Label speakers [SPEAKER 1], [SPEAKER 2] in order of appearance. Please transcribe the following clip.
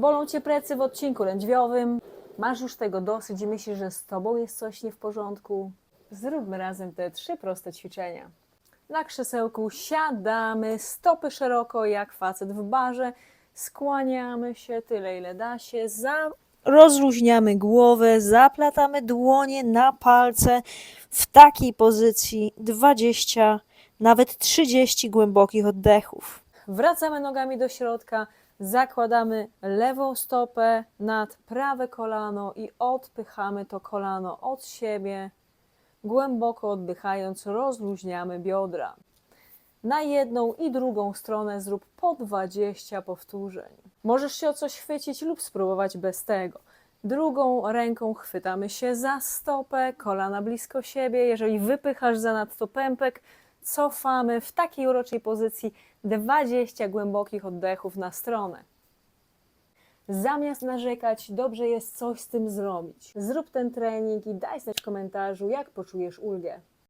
[SPEAKER 1] Bolą cię plecy w odcinku lędźwiowym, masz już tego dosyć i myślisz, że z tobą jest coś nie w porządku. Zróbmy razem te trzy proste ćwiczenia. Na krzesełku siadamy, stopy szeroko jak facet w barze, skłaniamy się tyle ile da się, za... rozluźniamy głowę, zaplatamy dłonie na palce w takiej pozycji 20, nawet 30 głębokich oddechów. Wracamy nogami do środka, zakładamy lewą stopę nad prawe kolano i odpychamy to kolano od siebie. Głęboko oddychając, rozluźniamy biodra. Na jedną i drugą stronę zrób po 20 powtórzeń. Możesz się o coś chwycić lub spróbować bez tego. Drugą ręką chwytamy się za stopę, kolana blisko siebie. Jeżeli wypychasz zanadto pępek, cofamy w takiej uroczej pozycji 20 głębokich oddechów na stronę. Zamiast narzekać, dobrze jest coś z tym zrobić. Zrób ten trening i daj znać w komentarzu, jak poczujesz ulgę.